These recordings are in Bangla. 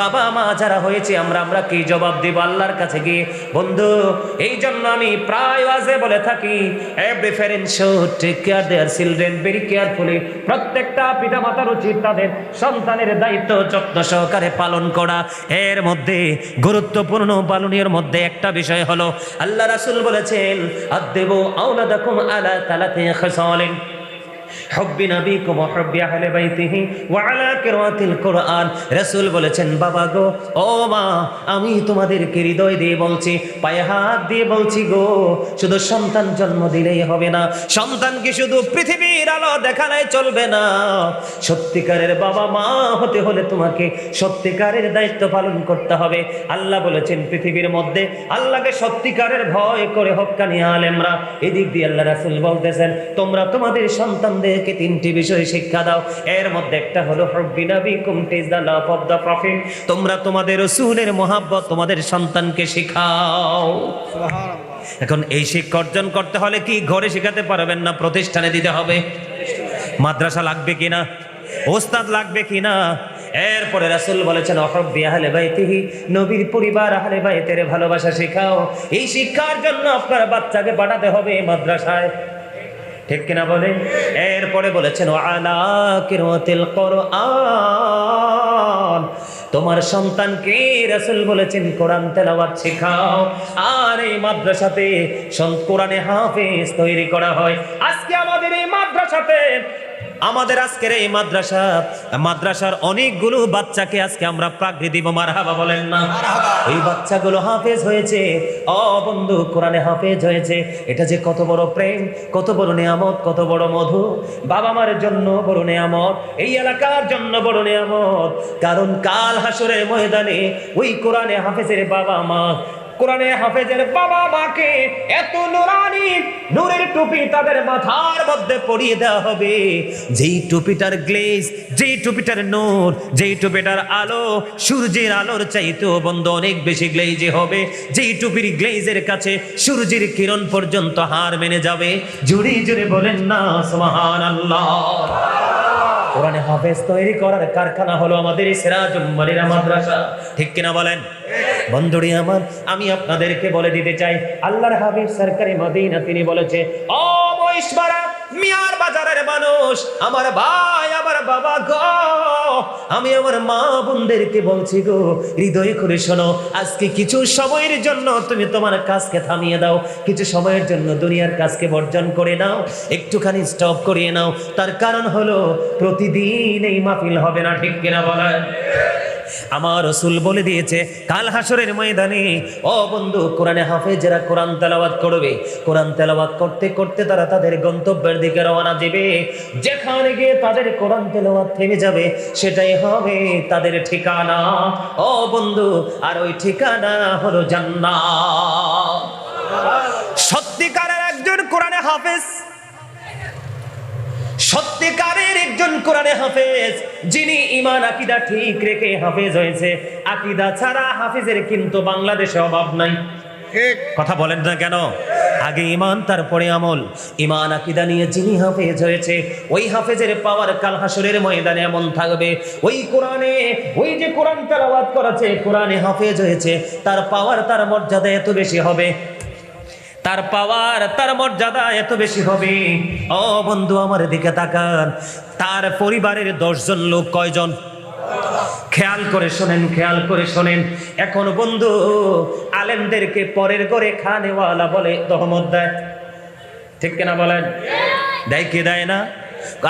বাবা মা যারা হয়েছে, আমরা আমরা কি জবাব দেব আল্লাহর কাছে গিয়ে? বন্ধু এই জন্য আমি প্রায় আজে বলে থাকি every parent should take care their children very carefully প্রত্যেকটা পিতা মাতার উচিত তাদের সন্তানের দায়িত্ব যত্ন সহকারে পালন করা। এর মধ্যে, গুরুত্বপূর্ণ পালনীয় মধ্যে একটা বিষয় হলো, আল্লাহ রাসুল বলেছেন আদেব আওলাদাকুম আলা তালাতি খাসালিন। হব্বি নবী কুম হব্বি আহলে বাইতিহি ওয়া আলা কিরাআতিল কোরআন। রাসূল বলেছেন, বাবা গো, ও মা, আমি তোমাদের হৃদয় দিয়ে বলছি, পায়ে হাত দিয়ে বলছি গো, শুধু সন্তান জন্ম দিলেই হবে না। সন্তান কি শুধু পৃথিবীর আলো দেখালে চলবে না? সত্যিকারের বাবা মা হতে হলে তোমাকে সত্যিকারের দায়িত্ব পালন করতে হবে। আল্লাহ বলেছেন, পৃথিবীর মধ্যে আল্লাহকে সত্যিকারের ভয় করে হক্কানি আলেমরা। এদিক দিয়ে আল্লাহ রাসূল বলতেছেন, তোমরা তোমাদের সন্তান সন্তানদেরকে তিনটি বিষয় শিক্ষা দাও। এর মধ্যে একটা হলো হব্বি নাবিকুম টিজ the love of the prophet. তোমরা তোমাদের রাসূলের মহাব্বত তোমাদের সন্তানকে শেখাও। এখন এই শিক্ষা অর্জন করতে হলে কি ঘরে শেখাতে পারবেন না প্রতিষ্ঠানে দিতে হবে? মাদ্রাসা লাগবে কিনা? ওস্তাদ লাগবে কিনা? এরপরে রাসূল বলেছেন অহব্বি আহলে বাইতিহি নবীর পরিবার আহলে বাইতের ভালোবাসা শেখাও। এই শিক্ষার জন্য আপনার বাচ্চাকে পাঠাতে হবে মাদ্রাসায়। ঠিক কিনা বলে? এরপরে বলেছেন আলা কিরতিল কোরআন। তোমার সন্তানকে রাসুল বলেছেন, কোরআন তেলাওয়াত শেখাও। আর এই মাদ্রাসাতে কোরআনে হাফেজ তৈরি করা হয়। আজকে আমাদের এই মাদ্রাসাতে আমাদের আজকের এই মাদ্রাসা মাদ্রাসার অনেকগুলো বাচ্চাকে আজকে আমরা প্রাকৃতি দিব মারহাবা বলেন না। এই বাচ্চাগুলো হাফেজ হয়েছে। অ বন্ধু কোরআনে হাফেজ হয়েছে। এটা যে কত বড় প্রেম কত বড় নিয়ামত কত বড় মধু। বাবা মার জন্য বড় নিয়ামত এই এলাকার জন্য বড় নিয়ামত। কারণ কাল হাসরের ময়দানে ওই কোরআনে হাফেজের বাবা মা কোরআনে হাফেজের বাবা মাকে এত নুরানি, নূরের টুপি তাদের মাথার মধ্যে পরিয়ে দেওয়া হবে। যেই টুপিটার গ্লেজ, যেই টুপিটার নূর, যেই টুপিটার আলো, সূর্যের আলোর চাইতেও বন্ধ অনেক বেশি গ্লেজে হবে। যেই টুপির গ্লেজের কাছে সূর্যের কিরণ পর্যন্ত হার মেনে যাবে। জুড়ি জুড়ে বলেন না সুবহান আল্লাহ কোরআনে হাফেজ তৈরি করার কারখানা হলো আমাদের এই সিরাজ মাদ্রাসা। ঠিক কিনা বলেন? বন্ধুরি আমার, আমি আপনাদেরকে বলে দিতে চাই, আল্লাহর হাবিব সরকারি মদিনা তিনি বলেছে, ও মহিষবাড়া মিয়ার বাজারের মানুষ, আমার ভাই, আমার বাবা গো, আমি আমার মা বোনদেরকে বলছি গো, হৃদয় করে শোনো, আজকে কিছু সময়ের জন্য তুমি তোমার কাজকে থামিয়ে দাও, কিছু সময়ের জন্য দুনিয়ার কাজকে বর্জন করে নাও, একটুখানি স্টপ করিয়ে নাও, তার কারণ হলো, প্রতিদিন এই মাহফিল হবে না ঠিক কিনা বলেন? আমার রসুল বলে দিয়েছে, কাল হাসরের ময়দানে, ও বন্ধু, কোরআনে হাফেজেরা কোরআন তেলাওয়াত করবে। কোরআন তেলাওয়াত করতে করতে তারা তাদের গন্তব্যের দিকে রওনা দেবে। যেখানে গিয়ে তাদের কোরআন তেলাওয়াত থেমে যাবে, সেটাই হবে তাদের ঠিকানা। ও বন্ধু, আর ওই ঠিকানা হলো জান্নাত। সত্যিকারের একজন কোরআনে হাফেজ সত্যিকারের একজন কোরআনে হাফেজ যিনি ইমান আকিদা ঠিক রেখে হাফেজ হয়েছে আকিদা ছাড়া হাফেজের কিন্তু বাংলাদেশে অভাব নাই। কথা বলেন না কেন? আগে ইমান তারপরে আমল। ইমান আকিদা নিয়ে যিনি হাফেজ হয়েছে ওই হাফেজের পাওয়ার কাল হাসরের ময়দানে এমন থাকবে। ওই কোরআনে ওই যে কোরআন তেলাওয়াত করেছে কোরআনে হাফেজ হয়েছে তার পাওয়ার তার মর্যাদা এত বেশি হবে। তার পাওয়ার, তার মর্যাদা এত বেশি হবে। ও বন্ধু, আমার দিকে তাকান। তার পরিবারের দশজন লোক কয়জন? খেয়াল করে শোনেন, খেয়াল করে শোনেন। এখন বন্ধু, আলেমদেরকে পরের ঘরে খানেওয়ালা বলে দহমত দেয়। ঠিক কেনা বলেন? দেয় কে দেয় না?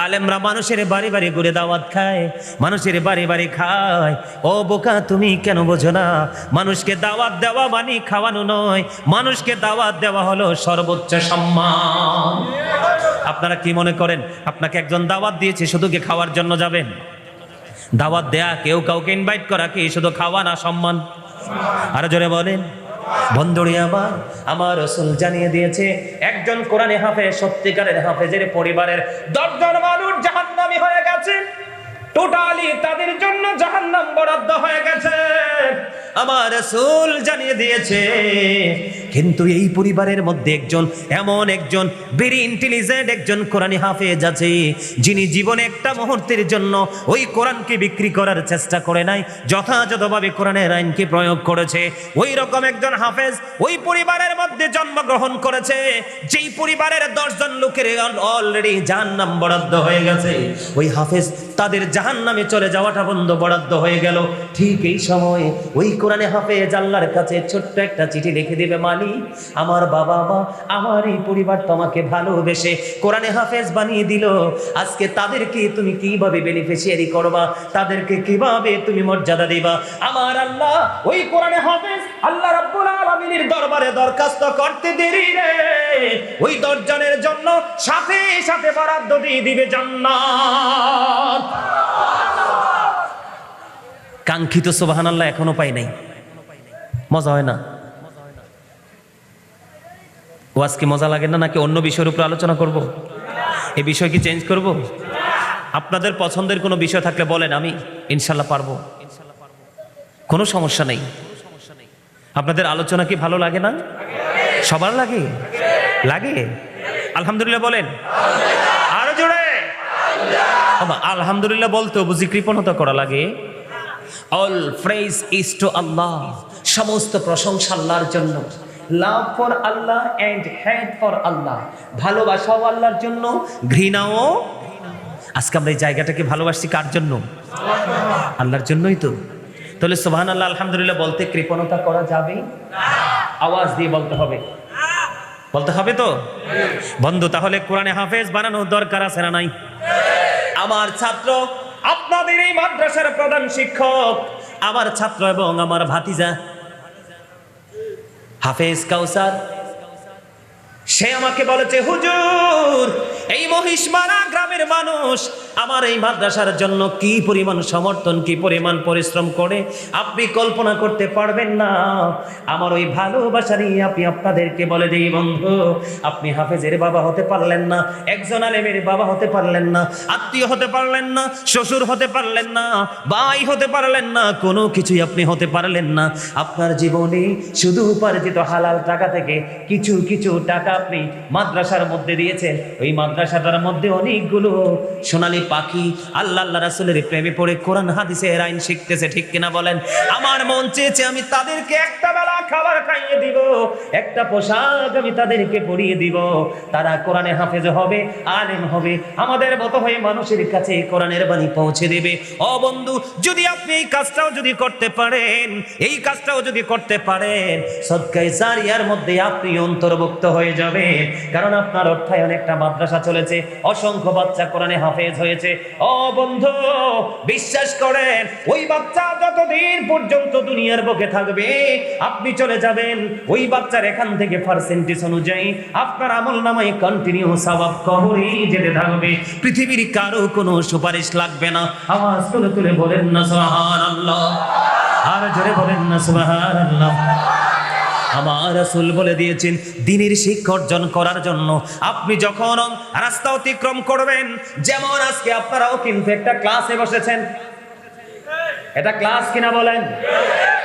আলেমরা মানুষের বাড়ি বাড়ি ঘুরে দাওয়াত খায়, মানুষের বাড়ি বাড়ি খায়। ও বোকা, তুমি কেন বোঝো না? মানুষকে দাওয়াত দেওয়া মানে খাওয়ানো নয়, মানুষকে দাওয়াত দেওয়া হলো সর্বোচ্চ সম্মান। আপনারা কি মনে করেন, আপনাকে একজন দাওয়াত দিয়েছে, শুধু কি খাওয়ার জন্য যাবেন? দাওয়াত দেয়া, কেউ কাউকে ইনভাইট করা কি শুধু খাওয়া না সম্মান? আরও জোরে বলেন। বন্ধুরি আমার আমার রসুল জানিয়ে দিয়েছে, একজন কোরআনে হাফে সত্যিকারের হাফেজের পরিবারের দশজন মানুষ জাহান্নামি হয়ে গেছে। টোটালি তাদের জন্য জাহান্নাম বরাদ্দ হয়ে গেছে। আমার রসুল জানিয়ে দিয়েছে কিন্তু এই পরিবারের মধ্যে একজন, এমন একজন ভেরি ইন্টেলিজেন্ট একজন কোরআনী হাফেজ আছে, যিনি জীবনে একটা মুহূর্তের জন্য ওই কোরআনকে বিক্রি করার চেষ্টা করে নাই, যথাযথভাবে কোরআনের আইনকে প্রয়োগ করেছে। ওই রকম একজন হাফেজ ওই পরিবারের মধ্যে জন্মগ্রহণ করেছে, যেই পরিবারের দশজন লোকের অলরেডি জাহান্নাম বরাদ্দ হয়ে গেছে। ওই হাফেজ তাদের জাহান্নামে চলে যাওয়াটা বন্ধ বরাদ্দ হয়ে গেল। ঠিক এই সময় ওই কোরআনে হাফেজ আল্লাহর কাছে ছোট্ট একটা চিঠি লিখে দিবে, মালিক আমার বাবা মা, আমার এই পরিবার তোমাকে ভালোবেসে কোরআনে হাফেজ বানিয়ে দিল। আজকে তাদেরকে তুমি কীভাবে বেনিফিশিয়ারি করবা? তাদেরকে কীভাবে তুমি মর্যাদা দিবা? আমার আল্লাহ, ওই কোরআনে হাফেজ আল্লাহ রাব্বুল আলামিনের দরবারে দরখাস্ত করতে দেরি রে। ওই দশজনের জন্য সাথে সাথে বরাদ্দ দিয়ে দিবে জান্নাত। কাঙ্ক্ষিত সোবাহান আল্লাহ এখনও পাই নাই। মজা হয় না? ও আজকে মজা লাগে না নাকি অন্য বিষয়ের উপর আলোচনা করব? এই বিষয় কি চেঞ্জ করব? আপনাদের পছন্দের কোনো বিষয় থাকলে বলেন, আমি ইনশাল্লাহ পারব। কোনো সমস্যা নেই। আপনাদের আলোচনা কি ভালো লাগে না? সবার লাগে? লাগে? আলহামদুলিল্লাহ বলেন। আরও জোরে? আলহামদুলিল্লাহ বলতেও বুঝি কৃপণতা করা লাগে। All praise is to Allah সমস্ত প্রশংসা আল্লাহর জন্য। Love for Allah and hate for Allah ভালোবাসাও আল্লাহর জন্য, ঘৃণাও আজকে আমরা এই জায়গাটাকে ভালোবাসছি কার জন্য? আল্লাহর জন্যই তো। তাহলে সোহান আল্লাহ আলহামদুলিল্লাহ বলতে কৃপণতা করা যাবে? আওয়াজ দিয়ে বলতে হবে। বলতে হবে তো? বন্ধু, তাহলে কোরআনে হাফেজ বানানোর দরকার আছে না নাই? আমার ছাত্র, আপনাদের এই মাদ্রাসার প্রধান শিক্ষক, আমার ছাত্র এবং আমার ভাতিজা হাফেজ কাউসার সে আমাকে বলেছে হুজুর এই মহিষমারা গ্রামের মানুষ আমার এই মাদ্রাসার জন্য কি পরিমাণ সমর্থন, কি পরিমাণ পরিশ্রম করে আপনি কল্পনা করতে পারবেন না। আমার ওই ভালোবাসারই আপনি আপনাদেরকে বলে দিই, বন্ধু, আপনি হাফেজের বাবা হতে পারলেন না, একজন আলেমের বাবা হতে পারলেন না, আত্মীয় হতে পারলেন না, শ্বশুর হতে পারলেন না, ভাই হতে পারলেন না, কোনো কিছুই আপনি হতে পারলেন না। আপনার জীবনে শুধু উপার্জিত হালাল টাকা থেকে কিছু কিছু টাকা আপনি মাদ্রাসার মধ্যে দিয়েছেন। ওই মাদ্রাসাটার মধ্যে অনেকগুলো সোনালী পাখি আল্লাহ আল্লাহ রাসুলের প্রেমে পড়ে কোরআন, হাদিসের আইন শিখতেছে, ঠিক কিনা বলেন? আমার মন চেয়েছে আমি তাদেরকে একটা বেলা খাবার খাইয়ে দিব, একটা পোশাক আমি তাদেরকে পরিয়ে দিব। তারা কোরআনে হাফেজ হবে, আলেম হবে, আমাদের মতো হয়ে মানুষের কাছে কোরআনের বাণী পৌঁছে দেবে। ও বন্ধু, যদি আপনি এই কাজটাও যদি করতে পারেন, এই কাজটাও যদি করতে পারেন, সদকায় জারিয়ার মধ্যে আপনি অন্তর্ভুক্ত হয়ে যাবে কারণ আপনার অর্থায়ন একটা মাদ্রাসা চলেছে, অসংখ্য বাচ্চা কোরআনে হাফেজ হয়েছে। ও বন্ধু, বিশ্বাস করেন, ওই বাচ্চা যতদিন পর্যন্ত দুনিয়ার বুকে থাকবে, আপনি চলে যাবেন। ওই বাচ্চার এখান থেকে পার্সেন্টেজ অনুযায়ী আপনার আমল নামায় কন্টিনিউ সবাব কবরই যেতে থাকবে। পৃথিবীর কারও কোনো সুপারিশ লাগবে না। আওয়াজ তুলে তুলে বলেন না, সুবহানাল্লাহ। আর জোরে বলেন না, সুবহানাল্লাহ। আমার রাসূল বলে দিয়েছেন, দিনের শিক্ষা অর্জন করার জন্য। আপনি যখন রাস্তা অতিক্রম করবেন, যেমন আজকে আপনারাও কিন্তু একটা ক্লাসে বসেছেন। এটা ক্লাস কিনা বলেন?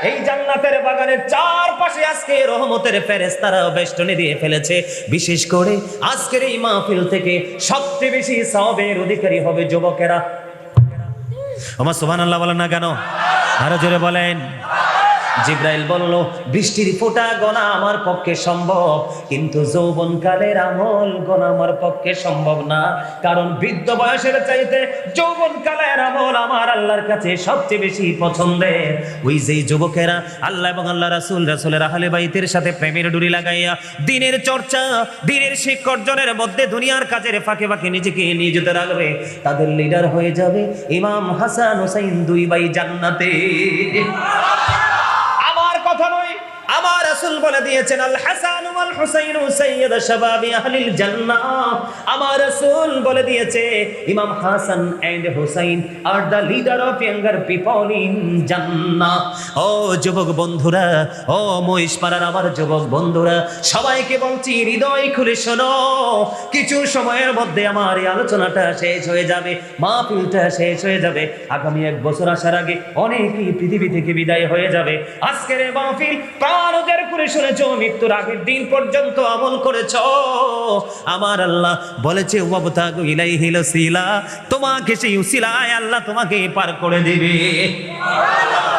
এই জান্নাতের বাগানের চারপাশে আজকে রহমতের ফেরেশতারা বেষ্টনী দিয়ে ফেলেছে। বিশেষ করে আজকের এই মাহফিল থেকে সবচেয়ে বেশি সবের অধিকারী হবে যুবকেরা। আমার সুবহানাল্লাহ বলেন না কেন? আরও জোরে বলেন। জিব্রাইল বলল, বৃষ্টির ফোঁটা গোনা আমার পক্ষে সম্ভব, কিন্তু যৌবনকালের আমল গোনা আমার পক্ষে সম্ভব না। কারণ বৃদ্ধ বয়সের চাইতে যৌবনকালের আমল আমার আল্লাহর কাছে সবচেয়ে বেশি পছন্দের। ওই যেই যুবকেরা, আল্লাহ এবং আল্লাহ রাসুল, রাসূলের আহলে বাইতের সাথে প্রেমের ডুরি লাগাইয়া দিনের চর্চা, দিনের শিক্ষা অর্জনের মধ্যে দুনিয়ার কাজের ফাঁকে ফাঁকে নিজেকে নিয়ে যেতে রাখবে তাদের লিডার হয়ে যাবে ইমাম হাসান হোসাইন দুই ভাই জান্নাতে। নয় আমার রাসূল বলে দিয়েছেন, আল হাসান ওয়াল হুসাইন সাইয়্যিদ শাবাবি আহলিল জান্নাহ। আমার রাসূল বলে দিয়েছে, Imam Hasan and Hussain are leader of younger people in Jannah. ও যুবক বন্ধুরা, ও আমার যুবক বন্ধুরা, সবাইকে বলছি, হৃদয় খুলে শোনো। কিছু সময়ের মধ্যে আমার এই আলোচনাটা শেষ হয়ে যাবে, মাহফিলটা শেষ হয়ে যাবে। আগামী এক বছর আসার আগে অনেকেই পৃথিবী থেকে বিদায় হয়ে যাবে। আজকের মাহফিল প্রায় নজর করে শুনেছ, মৃত্যুর আগের দিন পর্যন্ত আমল করেছ। আমার আল্লাহ বলেছে তোমাকে সেই উসিলায় আল্লাহ তোমাকে পার করে দিবে।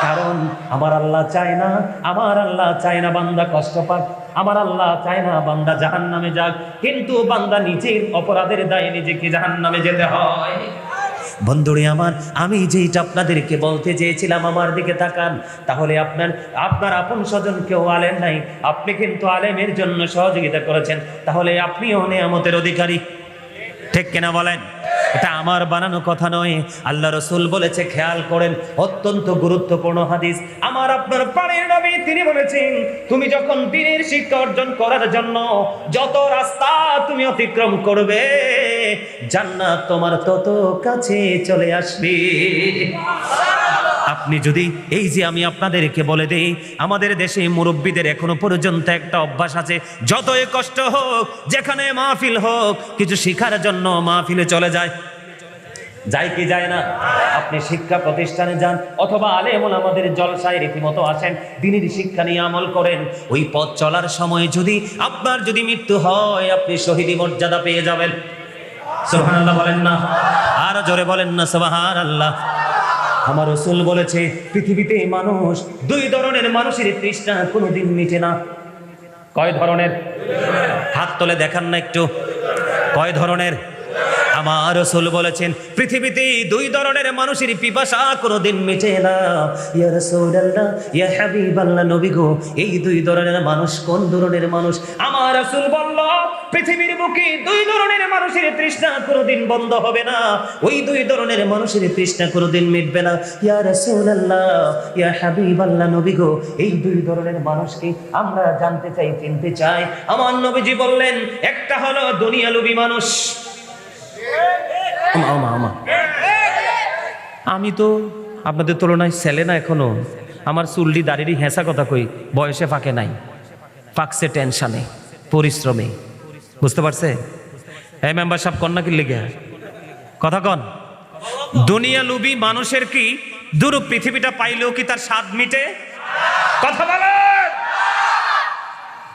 কারণ আমার আল্লাহ চায় না, আমার আল্লাহ চায় না বান্দা কষ্ট পাক, আমার আল্লাহ চায় না বান্দা জাহান নামে যাক। কিন্তু বান্দা নিজের অপরাধের দায়ে নিজেকে জাহান নামে যেতে হয়। বন্ধুরে আমার, আমি যেইটা আপনাদেরকে বলতে চেয়েছিলাম আমার দিকে তাকান, তাহলে আপনার আপনার আপন স্বজন কেউ আলেন নাই, আপনি কিন্তু আলেমের জন্য সহযোগিতা করেছেন, তাহলে আপনিও নেয়ামতের অধিকারী। ঠিক কিনা বলেন? এটা আমার বানানো কথা নয়। আল্লাহ রসুল বলেছে, খেয়াল করেন, অত্যন্ত গুরুত্বপূর্ণ হাদিস। আমার আপনার প্রাণের নবী তিনি বলেছেন, তুমি যখন দিনের শিক্ষা অর্জন করার জন্য যত রাস্তা তুমি অতিক্রম করবে, জান্নাত তোমার তত কাছে চলে আসবে। আপনি যদি এই যে আমি আপনাদেরকে বলে দেই, আমাদের দেশে মুরব্বীদের এখনও পর্যন্ত একটা অভ্যাস আছে, যতই কষ্ট হোক, যেখানে মাহফিল হোক, কিছু শিখার জন্য মাহফিলে চলে যায়। যায়। কি যায় না? আপনি শিক্ষা প্রতিষ্ঠানে যান অথবা আলেমন আমাদের জলসায় রীতিমতো আসেন, দিনের শিক্ষা নিয়ে আমল করেন। ওই পথ চলার সময় যদি আপনার যদি মৃত্যু হয়, আপনি শহীদি মর্যাদা পেয়ে যাবেন। বলেন না। আর জোরে বলেন না, সুবহানাল্লাহ। আমার রসুল বলেছে, পৃথিবীতে মানুষ দুই ধরনের মানুষের তৃষ্ণা কোনোদিন মিটে না। কয় ধরনের? হাত তোলে দেখান না একটু। কয় ধরনের? আমার রসুল বলেছেন, পৃথিবীতে দুই ধরনের মানুষের পিপাসা কোনোদিন মিটে না। ইয়া রাসূলুল্লাহ, ইয়া হাবিবাল্লাহ, নবী গো, এই দুই ধরনের মানুষ কোন ধরনের মানুষ? আমার রসুল বলল, পৃথিবীর বুকে দুই ধরনের মানুষের তৃষ্ণা কোনোদিন বন্ধ হবে না। ওই দুই ধরনের মানুষের তৃষ্ণা কোনোদিন মিটবে না। ইয়া রাসূলুল্লাহ, ইয়া হাবিবাল্লাহ, নবী গো, এই দুই ধরনের মানুষকে আমরা জানতে চাই, চিনতে চাই। আমার নবীজি বললেন, একটা হলো দুনিয়ালুবী মানুষ আমা, আমা, আমা। তো আপনাদের তুলনায় ছেলে না এখনও। আমার চুল্লি দাঁড়িয়ে হেঁচা কথা কই বয়সে ফাঁকে নাই। ফাঁকছে টেনশনে পরিশ্রমে। বুঝতে পারছে? এই মেম্বার সাহেব কন্যা কি লিখে কথা কন। দুনিয়া লুবি মানুষের কি? দূর পৃথিবীটা পাইলেও কি তার স্বাদ মিটে? কথা বলেন!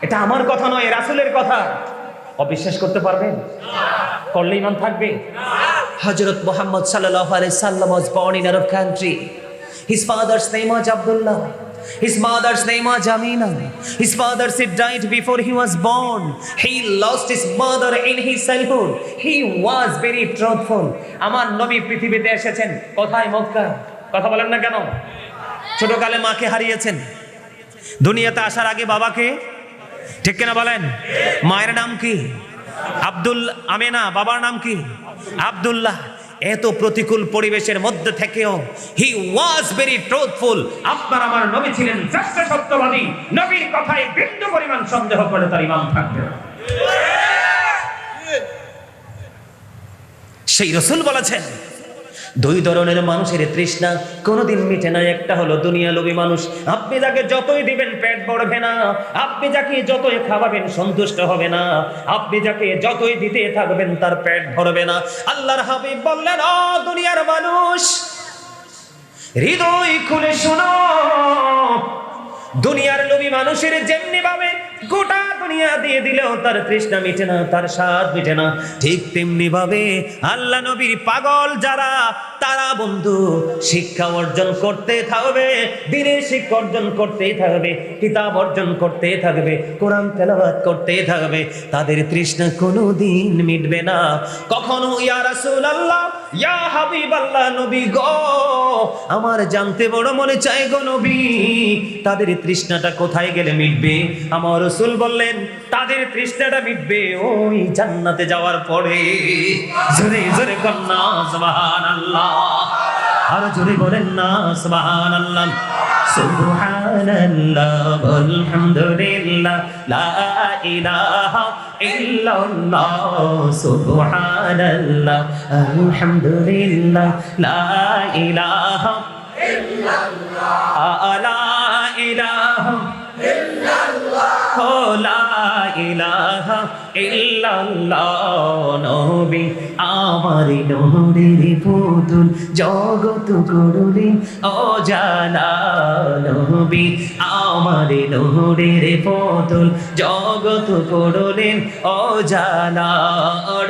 এটা আমার কথা নয় রাসুলের কথা। অবিশ্বাস করতে পারবেন? করলে ইমান থাকবে হজরত মোহাম্মদ সাল্লাহ সাল্লাম was born in Arab country. His father's name was Abdullah. His mother's name was Amina. His father said died before he was born. He lost his mother in his childhood. He was very truthful. আমার নবী পৃথিবীতে এসেছেন কোথায় মক্কা কথা বলেন না কেন ছোটকালে মাকে হারিয়েছেন দুনিয়াতে আসার আগে বাবাকে ঠিক কিনা বলেন মায়ের নাম কি আব্দুল আমেনা, বাবার নাম কি? আব্দুল্লাহ। এত প্রতিকূল পরিবেশের মধ্যে থেকেও হি ওয়াজ ভেরি ট্রুথফুল আপনার আমার নবী ছিলেন শ্রেষ্ঠ সত্যবাদী। নবীর কথায় বিন্দু পরিমাণ সন্দেহ করে তার ইমাম থাকবে সেই রসুল বলেছেন দুই ধরনের মানুষের তৃষ্ণা কোনোদিন মিটে না, একটা হলো দুনিয়া লোভী মানুষ। আপনি যাকে যতই দিবেন পেট ভরবে না, আপনি যাকে যতই খাওয়াবেন সন্তুষ্ট হবে না, আপনি যাকে যতই দিতে থাকবেন তার পেট ভরবে না। আল্লাহর হাবিব বললেন, ও দুনিয়ার মানুষ, হৃদয় খুলে শোনো। দুনিয়ার লোভী মানুষের যেমনি ভাবে গোটা দুনিয়া দিয়ে দিলেও তার তৃষ্ণা মিটে না, তার স্বাদ মিটে না। ঠিক তেমনি ভাবে আল্লাহ নবীর পাগল যারা, তারা বন্ধু, শিক্ষা অর্জন করতে থাকবে, দিনের শিক্ষা অর্জন করতেই থাকবে, কিতাব অর্জন করতেই থাকবে, কোরআন তেলাওয়াত করতেই থাকবে, তাদের তৃষ্ণা কোনো দিন মিটবে না। কখনো ইয়া রাসূল আল্লাহ ইয়া নবী গো, আমার জানতে বড় মনে চাই গো নবী। তাদের তৃষ্ণাটা কোথায় গেলে মিটবে? আমার রসুল বললেন, তাদের তৃষ্ণাটা মিটবে ওই জান্নাতে যাওয়ার পরে। জোরে জোরে কন্যা আল্লাহ আর জোরে বলেন না সুবহান আল্লাহ আলহামদুলিল্লাহ ইল্লাল্লাহ সুবহানাল্লাহ আলহামদুলিল্লাহ লা ইলাহা ও লা ইলাহা ইল্লাল্লাহ, নবী আমার নূরের পুতুল জগত করুলি ও জানা নবী আমার নূরের পুতুল জগত করলেন অজানা,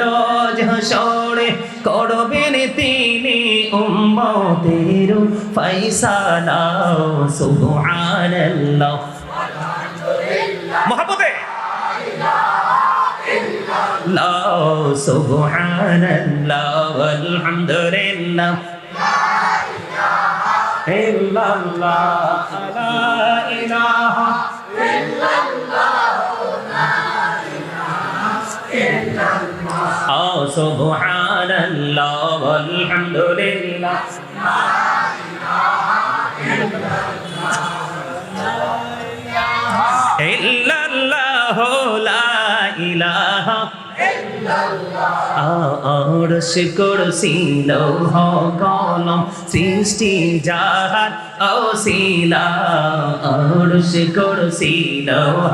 রজ হাসরে করবেন তিনি উম্মতের ফাইসালা সুবহানাল্লাহ। মহাপতে লা সুবহানাল্লাহ আলহামদুলিল্লাহ। ইল্লাল্লাহ লা ইলাহা। আ সুবহানাল্লাহ আলহামদুলিল্লাহ। ইল্লাল্লাহ ইলাহা আরশ কুরসি লৌহ কলম সৃষ্টি জাহান অসিলা আরশ কুরসি লৌহ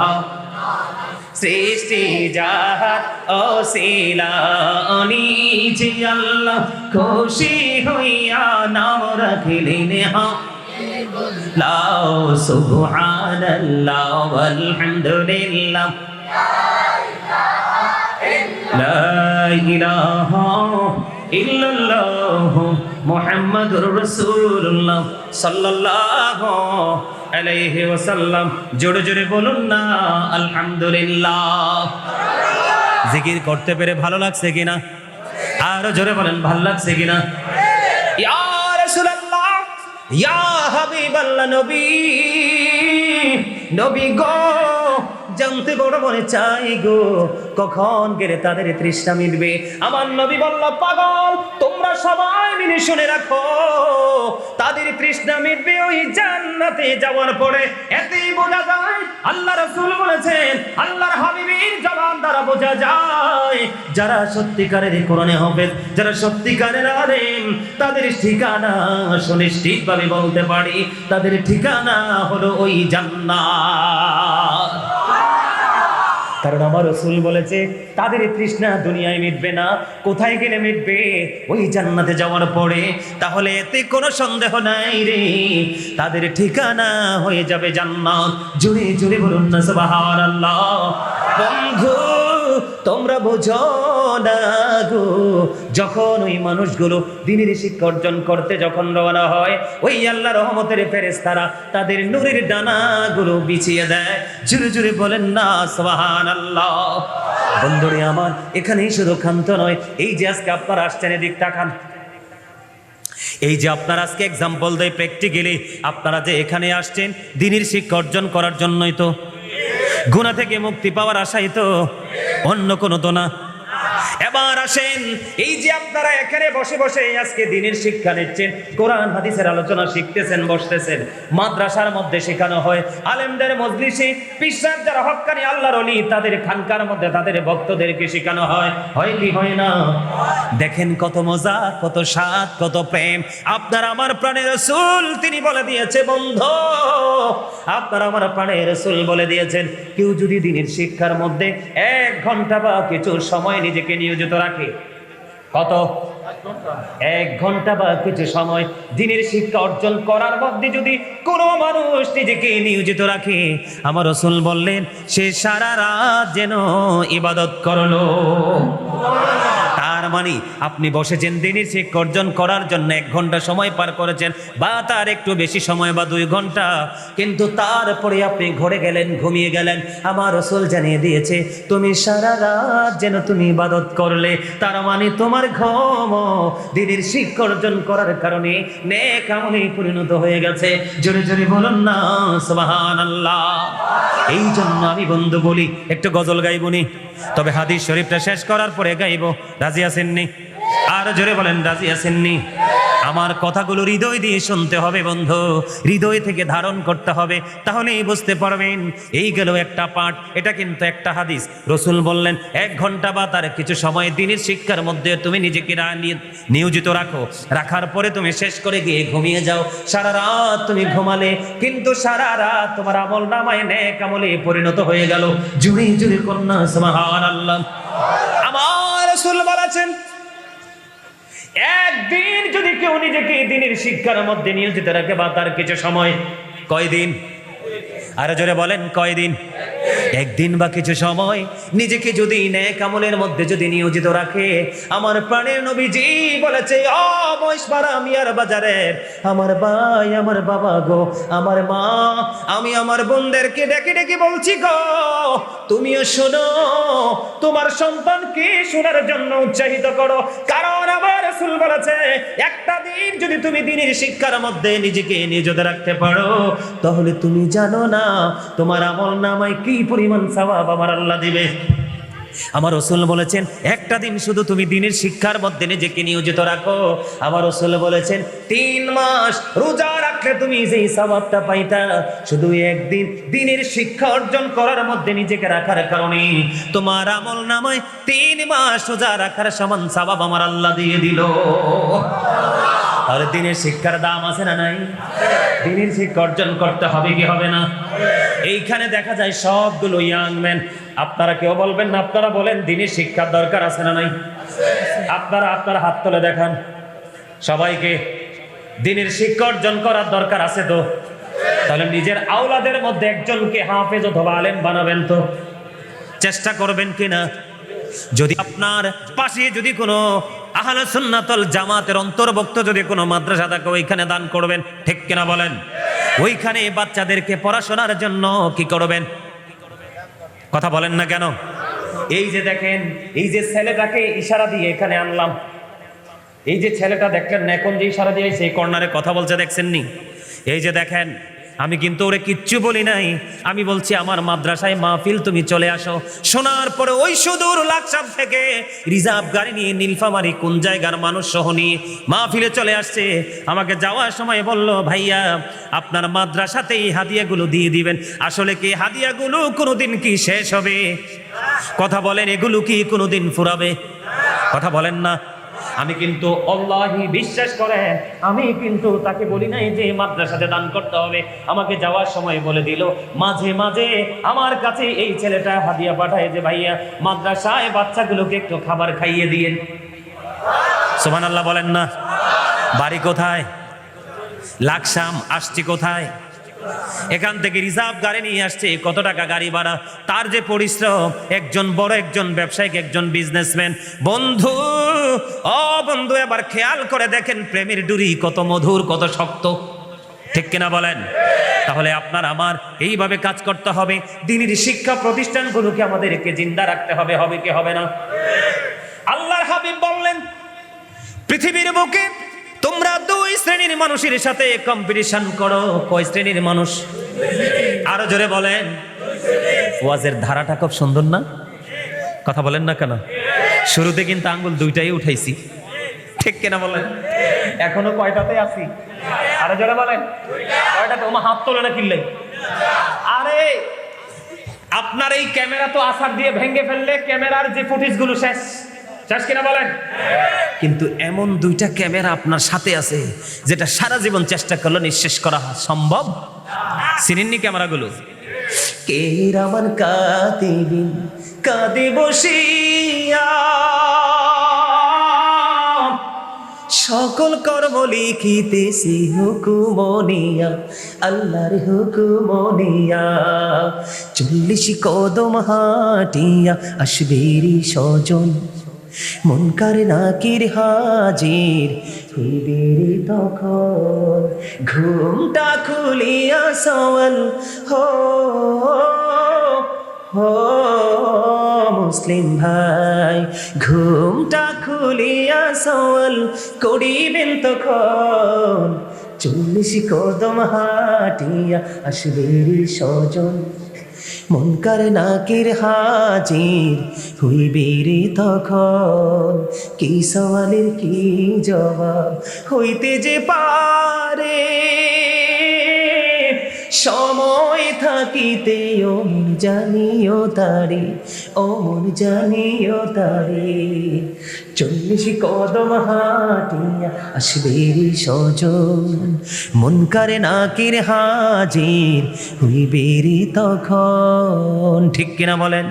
সৃষ্টি জাহান অসিলা অনিজি আল্লাহ খুশি হইয়া নাম রাখিলেন। লাও সুবহানাল্লাহ আলহামদুলিল্লাহ মোহাম্মদ রসুল্লাহ সাল্লাহ আলাইহি ওয়াসাল্লাম। জোরে জোরে বলুন না, আলহামদুলিল্লাহ। জিকির করতে পেরে ভালো লাগছে কিনা? আরও জোরে বলেন, ভালো লাগছে কিনা? ইয়া রাসূলুল্লাহ, ইয়া হাবিবাল্লাহ নবী নবী গো। জানতে বড় মনে চাই গো। কখন গেলে তাদের তৃষ্ণা মিটবে? আমার নবী বলল, পাগল, তোমরা সবাই মিলে শুনে রাখো। তাদের তৃষ্ণা মিটবে ওই জান্নাতে যাওয়ার পরে। এতেই বোঝা যায়, আল্লাহ রাসূল বলেছেন, আল্লাহর হাবিবের জবান দ্বারা বোঝা যায়, যারা সত্যিকারের কোরআনে হবে যারা সত্যিকারের আলেম, তাদের ঠিকানা সুনিশ্চিত ভাবে বলতে পারি, তাদের ঠিকানা হলো ওই জান্নাত। কারণ আমার রসুল বলেছে, তাদের তৃষ্ণা দুনিয়ায় মিটবে না, কোথায় গেলে মিটবে? ওই জান্নাতে যাওয়ার পরে। তাহলে এতে কোনো সন্দেহ নাই রে। তাদের ঠিকানা হয়ে যাবে জান্নাত। জুড়ে জুড়ে বলুন না সবাহ বন্ধু, তোমরা বোঝো যখন ওই মানুষগুলো দিনের শিক্ষা অর্জন করতে যখন রওনা হয়, ওই আল্লাহ রহমতের ফেরেশতারা তাদের নূরের ডানাগুলো বিছিয়ে দেয়। জুড়ে জুড়ে বলেন, না সুবহান আল্লাহ বন্ধুরে আমার, এখানেই শুধু ক্ষান্ত নয়, এই যে আজকে আপনারা আসছেন, এদিক তাকান। এই যে আপনারা আজকে এক্সাম্পল দেয় প্র্যাকটিক্যালি আপনারা যে এখানে আসছেন, দিনের শিক্ষা অর্জন করার জন্যই তো। গুণা থেকে মুক্তি পাওয়ার আশাই তো। অন্য কোনো তো না এবার আসেন, এই যে আপনারা এখানে বসে বসে আজকে দিনের শিক্ষা নিচ্ছেন, কোরআন, হাদিসের আলোচনা শিখতেছেন, বসতেছেন, মাদ্রাসার মধ্যে শেখানো হয়, আলেমদের মজলিসে বিশ্বাস যারা হক্কানি আল্লাহর অলি, তাদের খানকার মধ্যে তাদের ভক্তদেরকে শেখানো হয় হয় কি হয় না? দেখেন কত মজা, কত স্বাদ, কত প্রেম। আপনার আমার প্রাণের রসুল তিনি বলে দিয়েছে, বন্ধু, আপনার আমার প্রাণের রসুল বলে দিয়েছেন, কেউ যদি দিনের শিক্ষার মধ্যে এক ঘণ্টা বা কিছু সময় নিজেকে নিয়োজিত রাখে। কত? এক ঘণ্টা বা কিছু সময় দিনের শিক্ষা অর্জন করার মধ্যে যদি কোনো মানুষ নিজেকে নিয়োজিত রাখে, আমার রসুল বললেন, সে সারা রাত যেন ইবাদত করল। মানে আপনি বসেছেন দিনের শিক্ষা অর্জন করার জন্য এক ঘণ্টা সময় পার করেছেন, বা তার একটু বেশি সময় বা দুই ঘণ্টা। কিন্তু তারপরে আপনি ঘরে গেলেন, ঘুমিয়ে গেলেন। আমার রসুল জানিয়ে দিয়েছে, তুমি সারা রাত যেন তুমি ইবাদত করলে, তার মানে তোমার ঘম দিনের শিক্ষা অর্জন করার কারণে নেক আমলে পরিণত হয়ে গেছে। জোরে জোরে বলুন না, সুবহানাল্লাহ। এই জন্য আমি বন্ধু বলি, একটু গজল গাইবনি তবে হাদিস শরীফটা শেষ করার পরে গাইব রাজি আছেননি আর জোরে বলেন, রাজি আছেননি? আমার কথাগুলো হৃদয় দিয়ে শুনতে হবে বন্ধু, হৃদয় থেকে ধারণ করতে হবে, তাহলেই বুঝতে পারবেন। এই গেল একটা পাঠ, এটা কিন্তু একটা হাদিস। রসুল বললেন, এক ঘণ্টা বা তার কিছু সময় দিনের শিক্ষার মধ্যে তুমি নিজেকে নিয়োজিত রাখো। রাখার পরে তুমি শেষ করে গিয়ে ঘুমিয়ে যাও। সারা রাত তুমি ঘুমালে, কিন্তু সারা রাত তোমার আমল নামায় নেক আমলে পরিণত হয়ে গেল। জুড়ে জুড়ে কন্যা সুবহান আল্লাহ আমার রসুল বলেছেন একদিন যদি কেউ নিজেকে এই দিনের শিক্ষার মধ্যে নিয়োজিত রাখে বা তার কিছু সময়, কয়দিন? আরও জোরে বলেন, কয়দিন? একদিন বা কিছু সময় নিজেকে যদি ন্যাক আমলের মধ্যে যদি নিয়োজিত রাখে, আমার প্রাণের নবীজি বলেছে ও বাজারের আমার ভাই, আমার বাবা গো, আমার মা, আমি আমার বোনদেরকে ডেকে ডেকে বলছি গো, তুমিও শোনো, তোমার সন্তানকে শোনার জন্য উৎসাহিত করো। কারণ আমার রাসূল বলেছে, একটা দিন যদি তুমি দিনের শিক্ষার মধ্যে নিজেকে নিয়োজিত রাখতে পারো, তাহলে তুমি জানো না, তোমার আমল নামায় কি পরিমাণ সওয়াব আমার আল্লাহ দিবে। আমার রসুল বলেছেন, একটা দিন শুধু তুমি দিনের শিক্ষার মধ্যে নিজেকে নিয়োজিত রাখো। আমার রসুল বলেছেন, তিন মাস রোজা রাখলে তুমি যেই স্বভাবটা পাইতা, শুধু একদিন দিনের শিক্ষা অর্জন করার মধ্যে নিজেকে রাখার কারণে। তোমার আমল নামায় তিন মাস রোজা রাখার সমান স্বভাব আমার আল্লাহ দিয়ে দিল। তাহলে দিনের শিক্ষার দাম আছে না নাই? দিনের শিক্ষা অর্জন করতে হবে কি হবে না? এইখানে দেখা যায় সবগুলো ইয়াং ম্যান আপনারা কেউ বলবেন না, আপনারা বলেন দিনের শিক্ষার দরকার আছে না নাই? আপনারা আপনারা হাত তুলে দেখান। সবাইকে, দিনের শিক্ষা অর্জন করার দরকার আছে তো? তাহলে নিজের আওলাদের মধ্যে একজনকে হাফেজ অথবা আলেম বানাবেন তো? চেষ্টা করবেন কিনা? যদি আপনার পাশে যদি কোনো আহলে সুন্নাতল জামাতের অন্তর্ভুক্ত যদি কোনো মাদ্রাসা থাকে, ওইখানে দান করবেন। ঠিক কিনা বলেন? ওইখানে বাচ্চাদেরকে পড়াশোনার জন্য কি করবেন? কথা বলেন না কেন? এই যে দেখেন, এই যে ছেলেটাকে ইশারা দিয়ে এখানে আনলাম। এই যে ছেলেটা দেখলেন না এখন যে ইশারা দিয়ে সেই কর্নারে কথা বলছে দেখছেন নি এই যে দেখেন আমি কিন্তু ওরে কিচ্ছু বলি নাই। আমি বলছি, আমার মাদ্রাসায় মাহফিল, তুমি চলে আসো। শোনার পরে ওই সুদূর লাকসাম থেকে রিজার্ভ গাড়ি নিয়ে নীলফামারি কোন জায়গার মানুষ সহ নিয়ে মাহফিলে চলে আসছে। আমাকে যাওয়ার সময় বলল, ভাইয়া, আপনার মাদ্রাসাতে এই হাদিয়াগুলো দিয়ে দিবেন। আসলে কি হাদিয়াগুলো কোনোদিন কি শেষ হবে? কথা বলেন, এগুলো কি কোনোদিন ফুরাবে? কথা বলেন না। আমি কিন্তু অল্লাহি বিশ্বাস করে আমি কিন্তু তাকে বলি নাই যে মাদ্রাসাতে দান করতে হবে। আমাকে যাওয়ার সময় বলে দিল, মাঝে মাঝে আমার কাছে এই ছেলেটা হাদিয়া পাঠায় যে, ভাইয়া, মাদ্রাসায় বাচ্চাগুলোকে একটু খাবার খাইয়ে দিয়েন। সোমান আল্লাহ বলেন না। বাড়ি কোথায়? লাকসাম আসছি কোথায়? এখান থেকে রিজার্ভ গাড়ি নিয়ে আসছে কত টাকা গাড়ি ভাড়া? তার যে পরিশ্রম, একজন বড় একজন ব্যবসায়িক, একজন বিজনেসম্যান বন্ধু, ও বন্ধু, এবার খেয়াল করে দেখেন প্রেমের ডুরি কত মধুর, কত শক্ত। ঠিক কিনা বলেন? তাহলে আপনার আমার এইভাবে কাজ করতে হবে। দিনের শিক্ষা প্রতিষ্ঠানগুলোকে আমাদেরকে জিন্দা রাখতে হবে হবে কি হবে না? আল্লাহর হাবিব বললেন, পৃথিবীর বুকে তোমরা দুই শ্রেণির মানুষের সাথে কম্পিটিশন করো। কয় শ্রেণির মানুষ? আরও জোরে বলেন। ওয়াজের ধারাটা খুব সুন্দর না? কথা বলেন না কেন? শুরুতে কিন্তু আঙ্গুল দুইটাই উঠাইছি। ঠিক কেনা বলেন? এখনও কয়টাতে আছি? আরও জোরে বলেন। কয়টাতে? ওমা হাত তোলে না কিনলে? আরে, আপনার এই ক্যামেরা তো আসার দিয়ে ভেঙে ফেললে ক্যামেরার যে ফুটেজগুলো শেষ। শেষ কিনা বলেন? কিন্তু এমন দুইটা ক্যামেরা আপনার সাথে আছে যেটা সারা জীবন চেষ্টা করলে নিঃশেষ করা সম্ভব? চিনেননি ক্যামেরাগুলো? কে আমার কাঁদিবিন কাঁদে বসিয়া সকল কর্ম লিখিতেছি হুকুমনিয়া, আল্লাহর হুকুমনিয়া। চল্লিশ কদম হাটিয়া আসবেরি স্বজন। মন কারে নাকির হাজির হইবেরি তখন ঘুমটা খুলিয়া সওয়াল, হো হো, মুসলিম ভাই। ঘুমটা খুলিয়া সওয়াল, করিবেন তখন। চল্লিশ কদম হাটিয়া আসবেরি স্বজন মন কার নাকির হাজির হইবে রে তখন? কি সওয়ালের কি জবাব? হইতে যে পারে, সময় থাকিতে অমন জানিও তারে, অমন জানিও তারে। চল্লিশ কদম হাটিয়া আসবে সজন মন করে নাকির হাজির হইবে তখন। ঠিক কিনা বলেন?